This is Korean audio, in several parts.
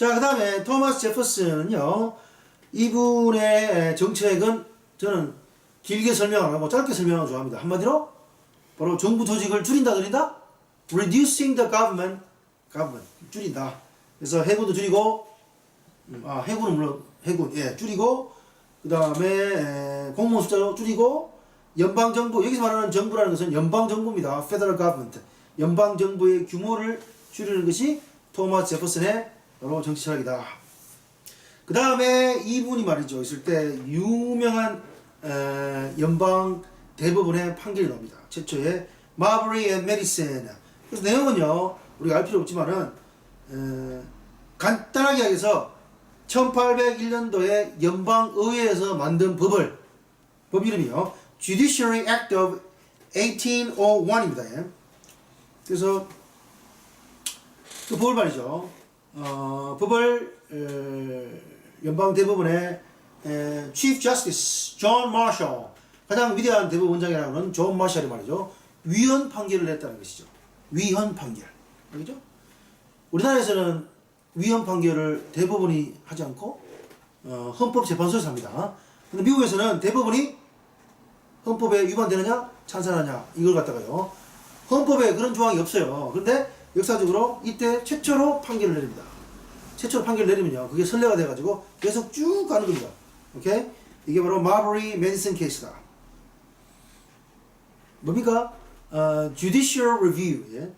자, 그 다음에 토마스 제퍼슨은요, 이분의 정책은 저는 길게 설명 안 하고 짧게 설명하는 거 좋아합니다. 한마디로, 바로 정부 조직을 줄인다, 줄인다? reducing the government, government, 줄인다. 그래서 해군도 줄이고, 음, 아, 해군은 물론, 해군, 예, 줄이고, 그 다음에 공무원 숫자도 줄이고, 연방정부, 여기서 말하는 정부라는 것은 연방정부입니다. federal government. 연방정부의 규모를 줄이는 것이 토마스 제퍼슨의 바로 정치 철학이다. 그 다음에 이분이 말이죠. 있을 때 유명한 에, 연방 대법원의 판결이 나옵니다. 최초의 마브리 앤 메디슨. 그래서 내용은요. 우리가 알 필요 없지만은 에, 간단하게 해서 1801년도에 연방의회에서 만든 법을 법 이름이요. Judiciary Act of 1801입니다. 그래서 그 법을 말이죠. 어, 법을 에, 연방 대법원의 에, Chief Justice John Marshall 가장 위대한 대법원장이라고 하는 존 마샬이 말이죠. 위헌 판결을 냈다는 것이죠. 위헌 판결. 알겠죠? 우리나라에서는 위헌 판결을 대법원이 하지 않고 어, 헌법재판소에서 합니다. 근데 미국에서는 대법원이 헌법에 위반되느냐 찬성하냐 이걸 갖다가요. 헌법에 그런 조항이 없어요. 그런데 역사적으로 이때 최초로 판결을 내립니다. 최초로 판결을 내리면요. 그게 선례가 돼가지고 계속 쭉 가는 겁니다. 오케이? 이게 바로 마버리 맨슨 케이스다. 뭡니까? 어, judicial review. 예?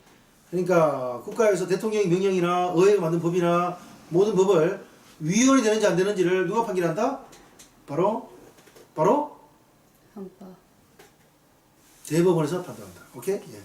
그러니까 국가에서 대통령의 명령이나 의회가 만든 법이나 모든 법을 위헌이 되는지 안 되는지를 누가 판결한다? 바로 바로 헌법. 대법원에서 판단한다. 오케이? 예.